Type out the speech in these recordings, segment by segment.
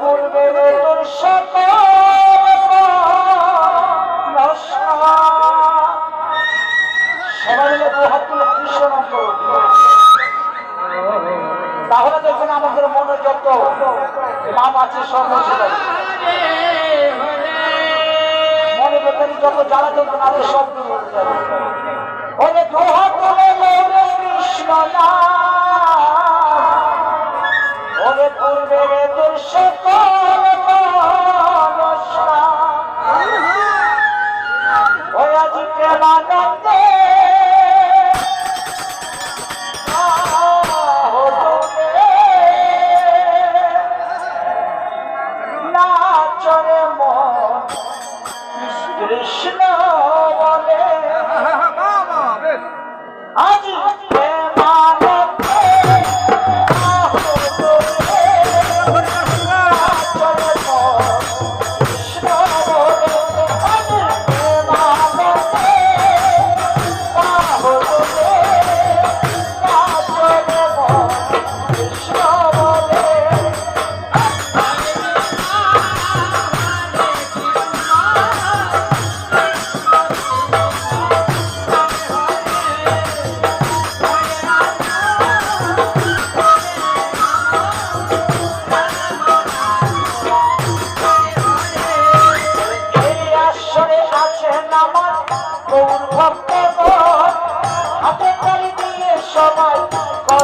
পূর্বে তোর তাহলে দেখবেন আমাদের মনে যত পাপ আছে, সব মনে ভেতরে যত জ্বালা যন্ত্রণা আছে, সব দূর হয়ে যাবে। কৃষ্ণ ওরে পূর্বে রে তোর সকল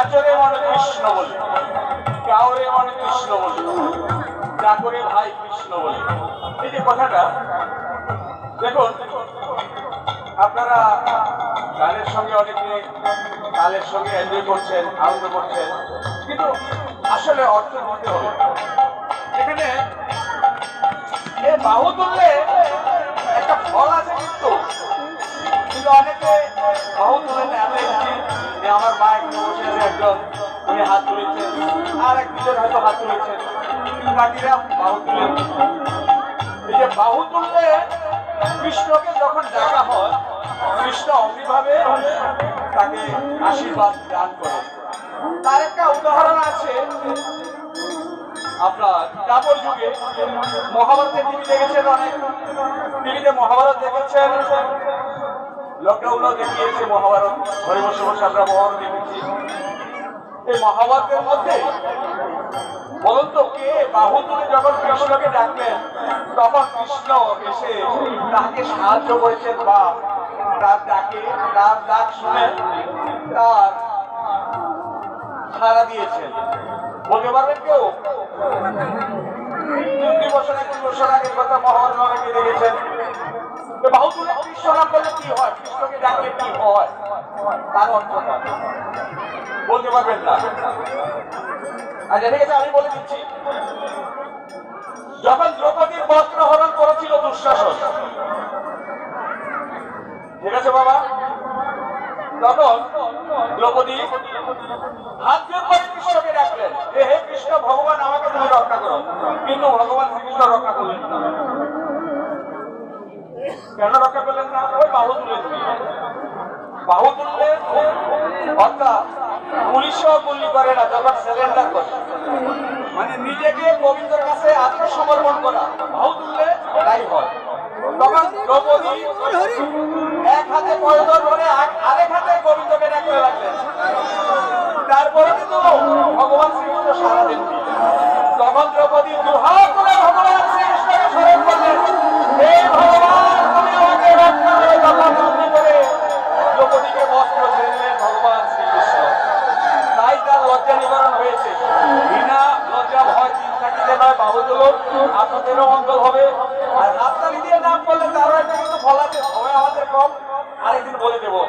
নাচরে মনে কৃষ্ণ বলে। কাউরে মনে কৃষ্ণ বলে। চাকরে ভাই কৃষ্ণ বলে। এই যে কথাটা, দেখুন, আপনারা গানের সঙ্গে অনেকে তালের সঙ্গে এনজয় করছেন, আনন্দ করছেন, কিন্তু আসলে অর্থ বুঝতে হবে। এখানে এ বাহু তুললে একটা ফল আছে কিন্তু কিন্তু অনেকে বাহু তুলে যে আমার মা আছে একজন উনি হাত তুলেছেন আর এক দুজন হয়তো হাত তুলেছেন বাকিরা বাহু তুলে এই যে কৃষ্ণকে যখন ডাকা হয়, কৃষ্ণ অমনিভাবে তাকে আশীর্বাদ দান করে। তার একটা উদাহরণ আছে। আপনার তাপর যুগে মহাভারতের টিভি দেখেছেন অনেক? টিভিতে মহাভারত দেখেছেন? লকডাউনও দেখিয়েছে মহাভারত। ঘরে বসে বসে আমরা মহাভারত দেখেছি। এই মহাভারতের মধ্যে? বলুন কে? বাহু তুলে যখন কৃষ্ণকে ডাকলেন, তখন কৃষ্ণ এসে তাকে সাহায্য করেছেন, বা তার ডাকে, তার ডাক শুনে তার সাড়া দিয়েছেন। বলতে পারবেন কেউ? বছর, এক বছর আগের কথা মহাভারত অনেকে দেখেছেন। তো বাহু তুলে কৃষ্ণ নাম করলে কি হয়? কৃষ্ণকে ডাকলে কি হয়? তার বলতে পারবেন না। আচ্ছা ঠিক আছে, আমি বলে দিচ্ছি। যখন দ্রৌপদীর বস্ত্র হরণ করেছিল দুঃশাসন, ঠিক আছে বাবা? তখন দ্রৌপদী হাত জোর করে কৃষ্ণকে ডাকলেন, যে, হে কৃষ্ণ, ভগবান, আমাকে তুমি রক্ষা করো। কিন্তু ভগবান শ্রীকৃষ্ণ রক্ষা করলেন কেন রক্ষা করলেন না? ওই বাহু তুলে বাহু তুললে অর্থাৎ গুলি করে না করে। মানে নিজেকে কাছে আত্মসমর্পণ করা তাই হয়। তখন দ্রৌপদী এক হাতে ধরে আরেক হাতে গোবিন্দকে তারপরে কিন্তু ভগবান শ্রীকৃষ্ণ সারা দেননি তখন দ্রৌপদী দুহাত করে ভগবান শ্রীকৃষ্ণকে স্মরণ করলেন হে ভগবান তুমি আমাকে রক্ষা করো তখন অমনি করে দ্রৌপদীকে বস্ত্র ছেড়ে দিলেন ভগবান শ্রীকৃষ্ণ তাই তার লজ্জা নিবারণ হয়েছে বিনা লজ্জা ভয় দিন থাকিতে নয় বাবু তুলুন আপনাদেরও মঙ্গল হবে। আর হাততালি দিয়ে নাম করলে তারও একটা কিন্তু ফল আছে। সময় আমাদের কম। আরেকদিন বলে দেবো।